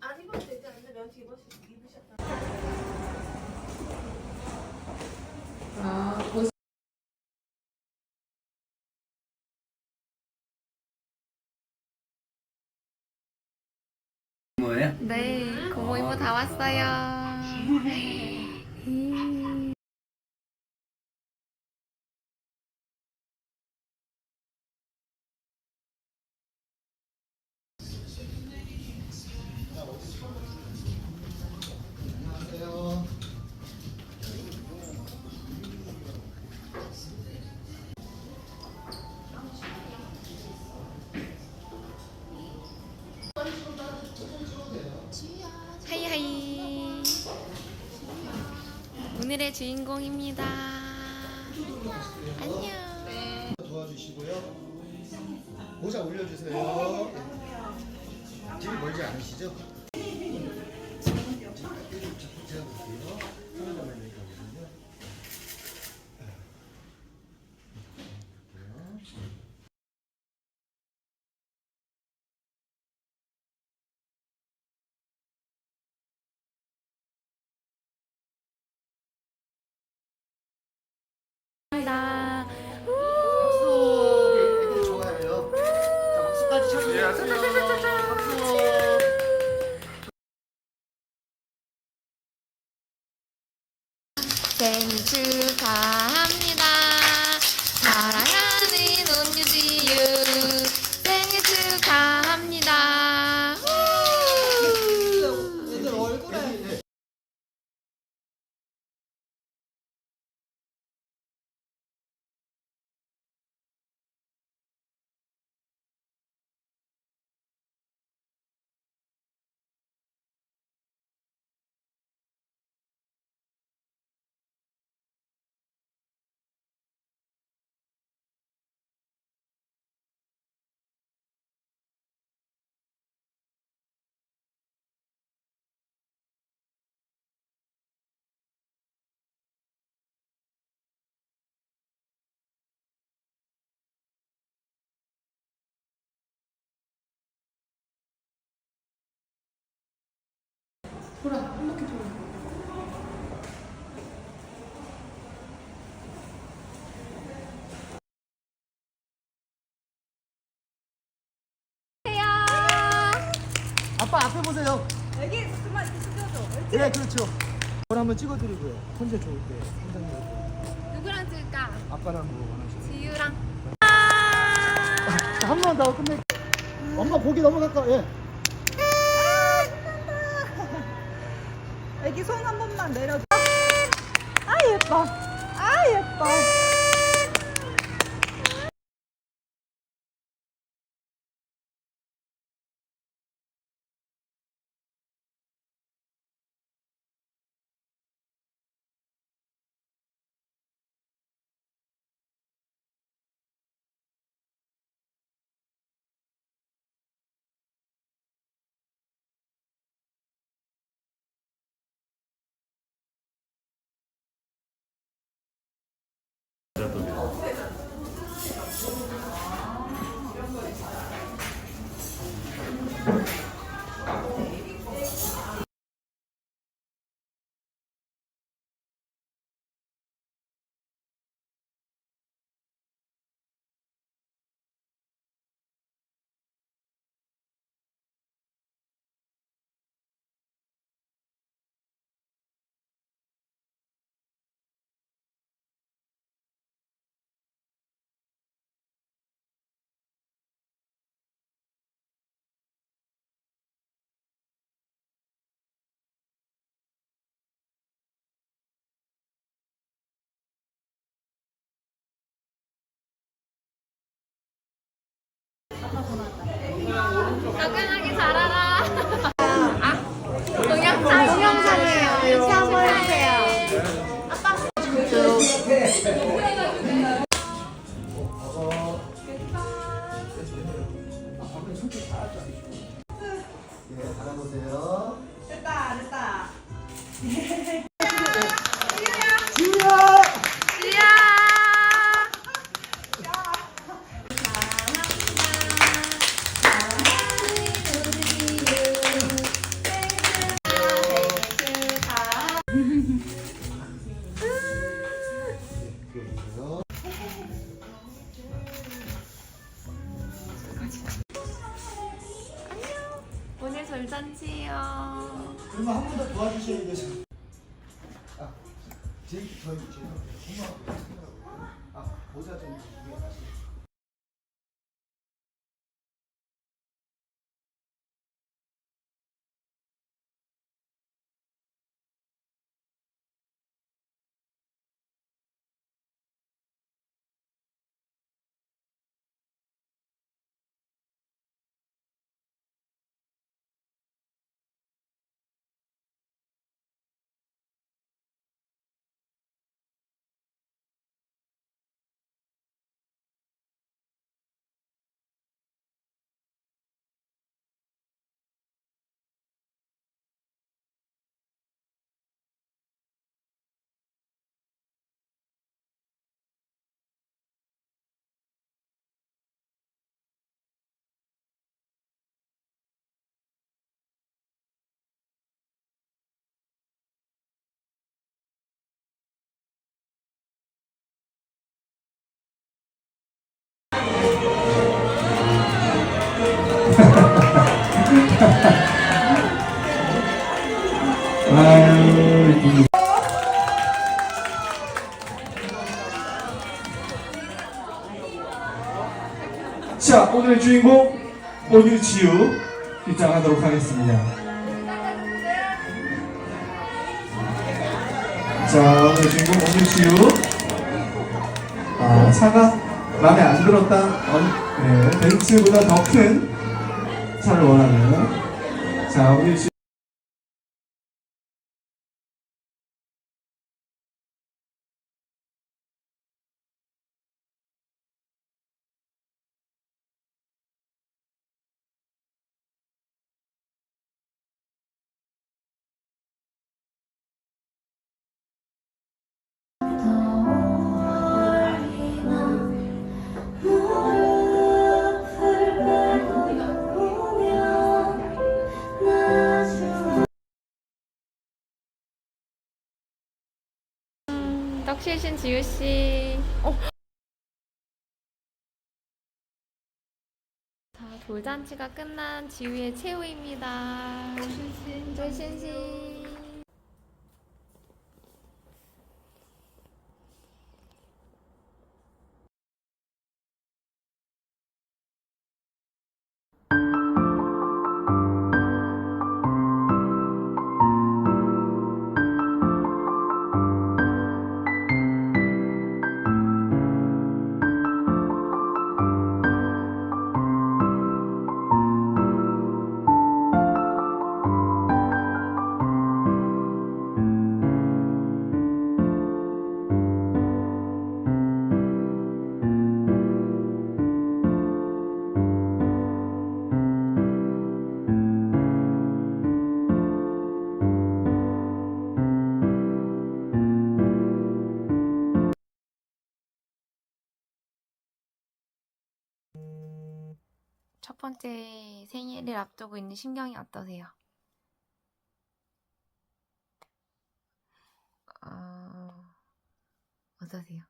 안 입어도 되지 않나? 면티 입으셨, 입으셨다. 아, 옷 뭐예요? 네, 고모 이모 다 왔어요. 주인공입니다. 안녕. 도와주시고요. 모자 올려주세요. 집이 멀지 않으시죠? 감사합니다. 박수! 애들 좋아해요. 자, 박수까지 쳐주세요. 박수! 생일 축 아빠 앞에 보세요. 여기 그만 찍어줘. 네, 그렇죠. 저를 한번 찍어드리고요. 혼자 좋을 때, 선생님. 누구랑 찍을까? 아빠랑 뭐 원하시는. 지유랑. 자, 한번 더 끝내. 엄마 고기 넘어갈까? 예. 애기 손 한 번만 내려줘. 아 예뻐. 아 예뻐. Gracias. 好，刚刚 돌잔치예요. 그러면 한 번 더 도와주셔야 돼서. 아, 제이 저희 제가 엄마 아 모자 좀 위에. 아 오늘의 주인공 온유지우 입장하도록 하겠습니다. 자, 오늘의 주인공 온유지우. 아, 차가 마음에 안 들었다. 어, 네, 벤츠보다 더 큰 차를 원하는. 자, 온유지우. 떡실신 지우씨. 어. 자, 돌잔치가 끝난 지우의 최후입니다. 돌신신. 번째 생일을 앞두고 있는 심경이 어떠세요? 어... 어떠세요?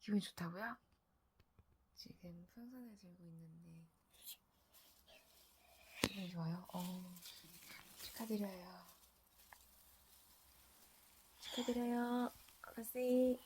기분이 좋다고요? 지금 풍선을 들고 있는데 기분이 좋아요? 어... 축하드려요. 축하드려요. 아가씨.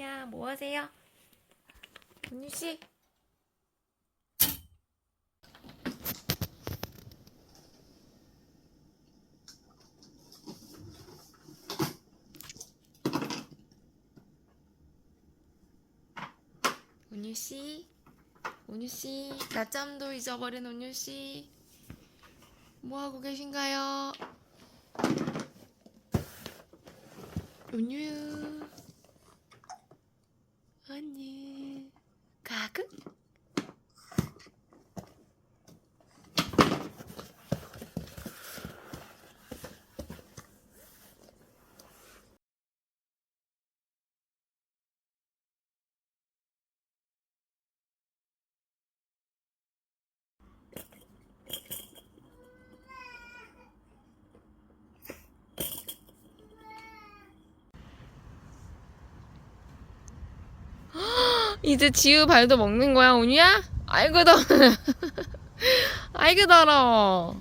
야, 뭐 하세요? 은유 씨. 은유 씨. 은유 씨. 낮잠도 잊어버린 은유 씨. 뭐 하고 계신가요? 은유. 언니 가끔 이제 지우 발도 먹는 거야, 온유야? 아이고 더. 아이고 더러.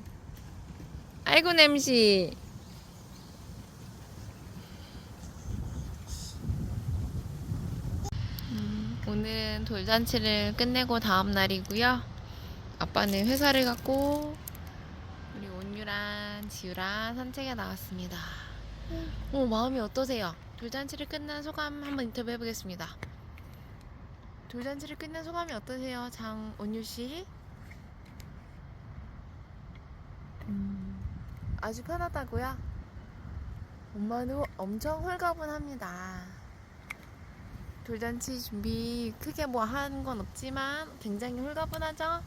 아이고 냄새. 음, 오늘은 돌잔치를 끝내고 다음 날이고요. 아빠는 회사를 갔고 우리 온유랑 지우랑 산책에 나왔습니다. 어, 마음이 어떠세요? 돌잔치를 끝난 소감 한번 인터뷰 해보겠습니다. 돌잔치를 끝낸 소감이 어떠세요, 장온유 씨? 음, 아주 편하다고요? 엄마는 엄청 홀가분합니다. 돌잔치 준비 크게 뭐 한 건 없지만 굉장히 홀가분하죠?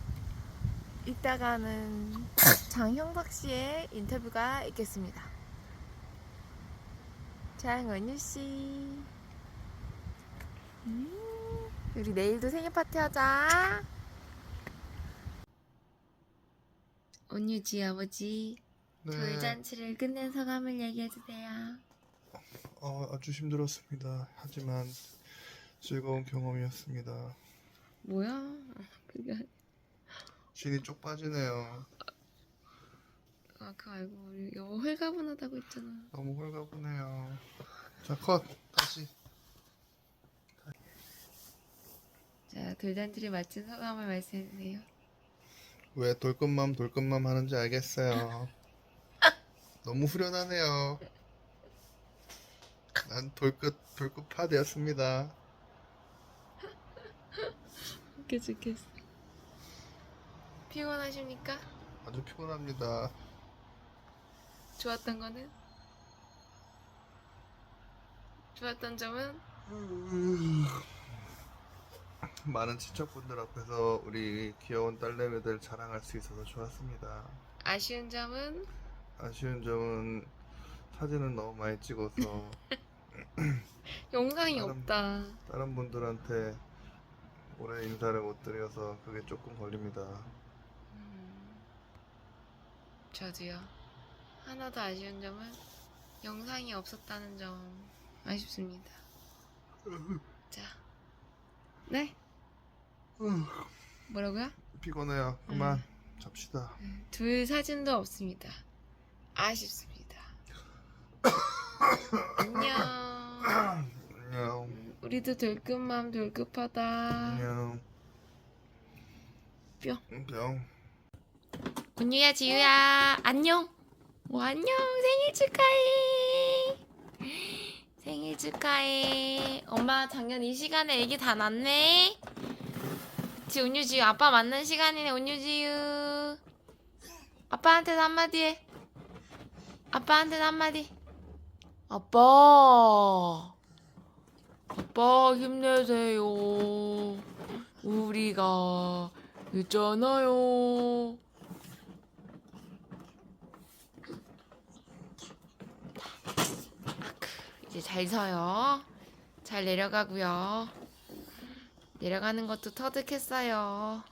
이따가는 장형석 씨의 인터뷰가 있겠습니다. 장온유 씨. 음, 우리 내일도 생일 파티 하자. 온유지 아버지 네, 돌잔치를 끝낸 소감을 얘기해 주세요. 어, 아주 힘들었습니다. 하지만 즐거운 경험이었습니다. 뭐야? 그게 신이 쪽 빠지네요. 아 그거 알고 우리 여보 홀가분하다고 했잖아. 너무 홀가분해요. 자, 컷! 다시. 자 돌잔치를 마친 소감을 말씀해 주세요. 왜 돌끝맘 돌끝맘 하는지 알겠어요. 너무 후련하네요. 난 돌끝 돌끝파 되었습니다. 웃겨 죽겠어. 피곤하십니까? 아주 피곤합니다. 좋았던 거는? 좋았던 점은? 많은 친척분들 앞에서 우리 귀여운 딸내미들 자랑할 수 있어서 좋았습니다. 아쉬운 점은? 아쉬운 점은 사진은 너무 많이 찍어서 영상이 다른- 없다. 다른 분들한테 오래 인사를 못 드려서 그게 조금 걸립니다. 음, 저도요. 하나 더 아쉬운 점은 영상이 없었다는 점 아쉽습니다. 자, 네? 뭐라고요? 피곤해요. 그만 잡시다. 둘 사진도 없습니다. 아쉽습니다. 안녕. 안녕. 우리도 돌끝맘 돌끝하다. 안녕. 뿅. 뿅. 온유야 지유야 안녕. 뭐 안녕 생일 축하해. 축하해. 엄마 작년 이 시간에 애기 다 낳네. 그치 온유 지유 아빠 만난 시간이네 온유 지유. 아빠한테도 한마디 해. 아빠한테도 한마디. 아빠. 아빠 힘내세요. 우리가 있잖아요. 이제 잘 서요. 잘 내려가고요. 내려가는 것도 터득했어요.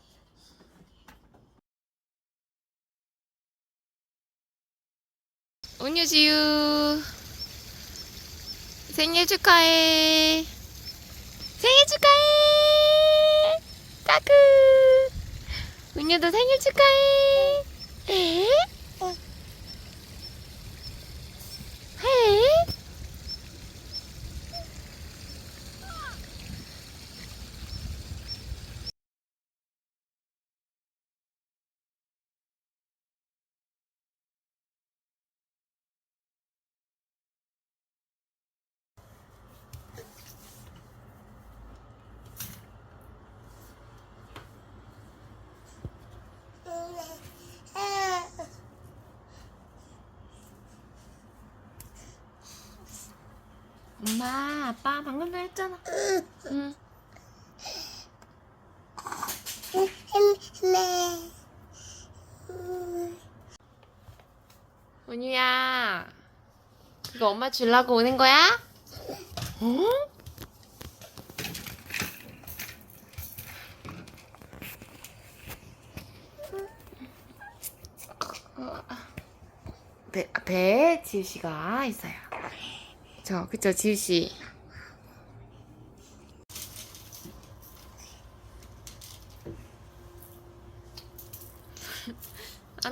온유지유 생일 축하해. 생일 축하해. 까끄. 은유도 생일 축하해. 에? 해? 아빠 방금 도 했잖아. 응. 은유야, 이거 엄마 주려고 오는 거야? 어? 배, 앞에 지우 씨가 있어요. 저, 그쵸, 지우 씨.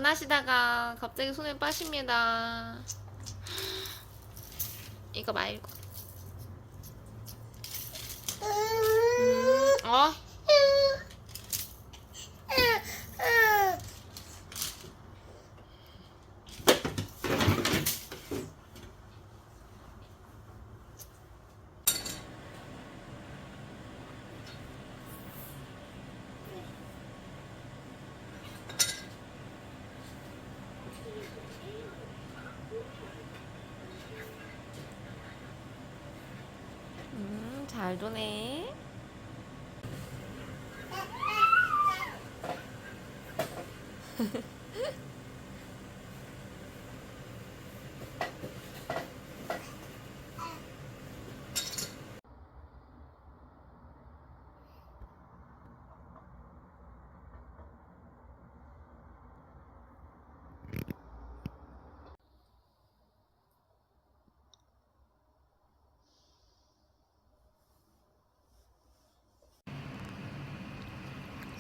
안 하시다가 갑자기 손에 빠십니다. 이거 말고. 음, 어? 음, 잘 도네.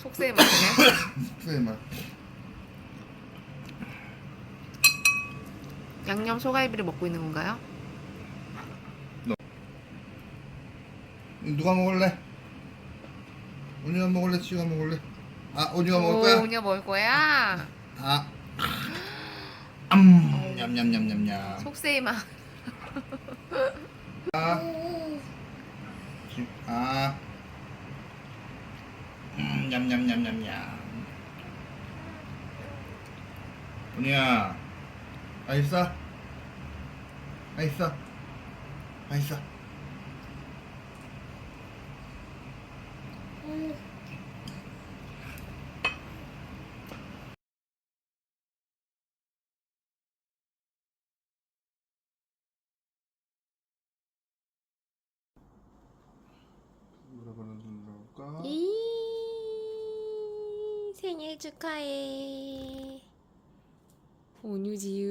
속세의 맛이네. 숙소의 맛. 양념 소갈비를 먹고 있는 건가요? 누가 먹을래? 언니가 먹을래? 지우가 먹을래? 아, 언니가 먹을 거야? 오냐 먹을 거야? 아. 음, 냠냠냠냠냠. 속세의 맛. 아. 지- 아. 음, 냠냠냠냠냠. 언니야. 맛있어? 맛있어? 맛있어? 뭐라고 눌러볼까? 이 생일 축하해. 온유지유.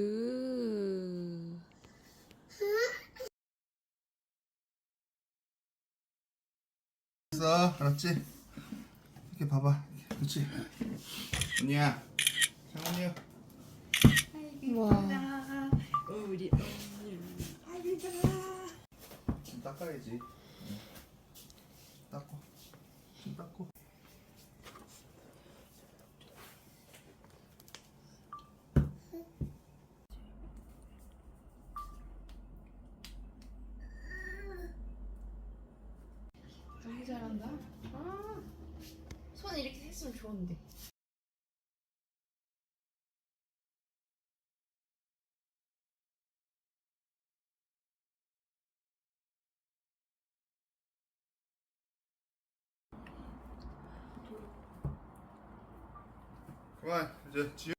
됐어, 알았지? 이렇게 봐봐. 그렇지? 언니야. 장훈이야. 와. 우리 언니. 아이고 좀 닦아야지. 응. 닦고. 좀 닦고. 너무 잘한다. 아. 손 이렇게 좋은데. 그만 이제 지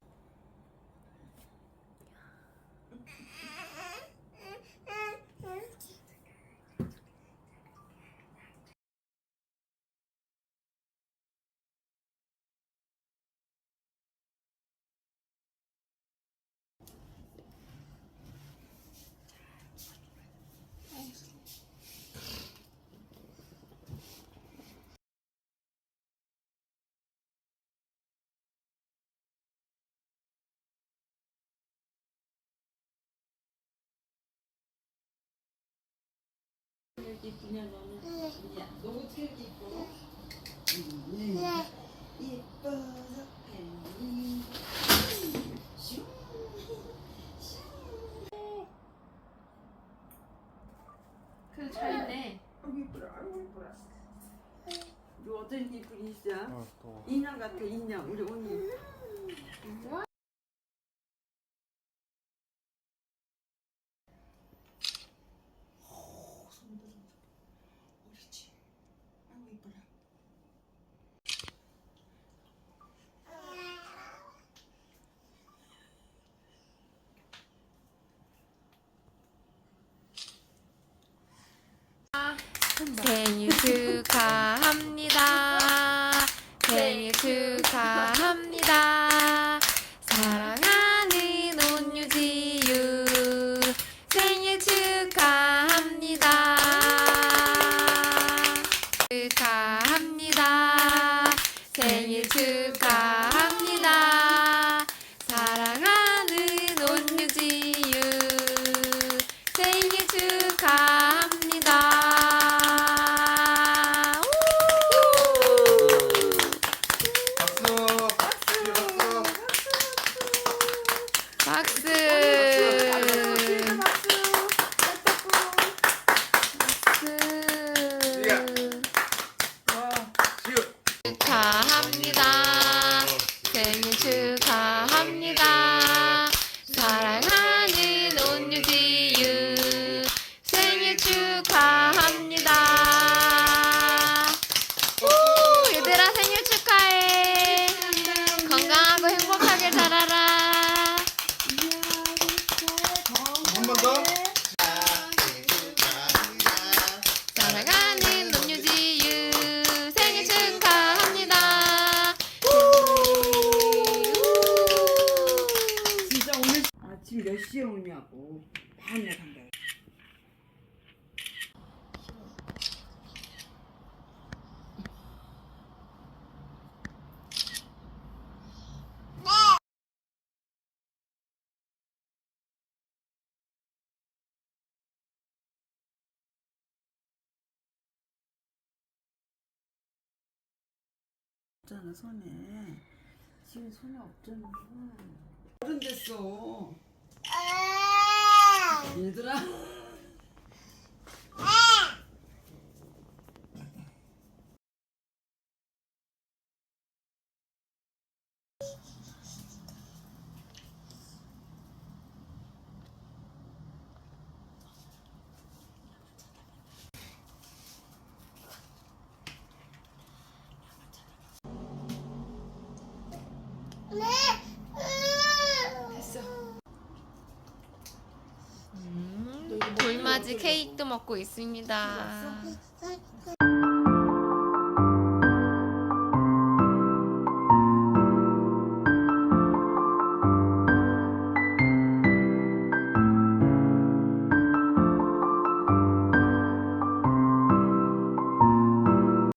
우. 그래도 잘 있네. 아이고 이쁘라. 아이고 이쁘라. 우리 어떤 이쁜이 있어? 아 더워. 인형 같아 인형 우리 언니 声優か 없잖아 손에. 지금 손에 없잖아. 어른 됐어. 얘들아. 아직 케이크도 먹고 있습니다. 아,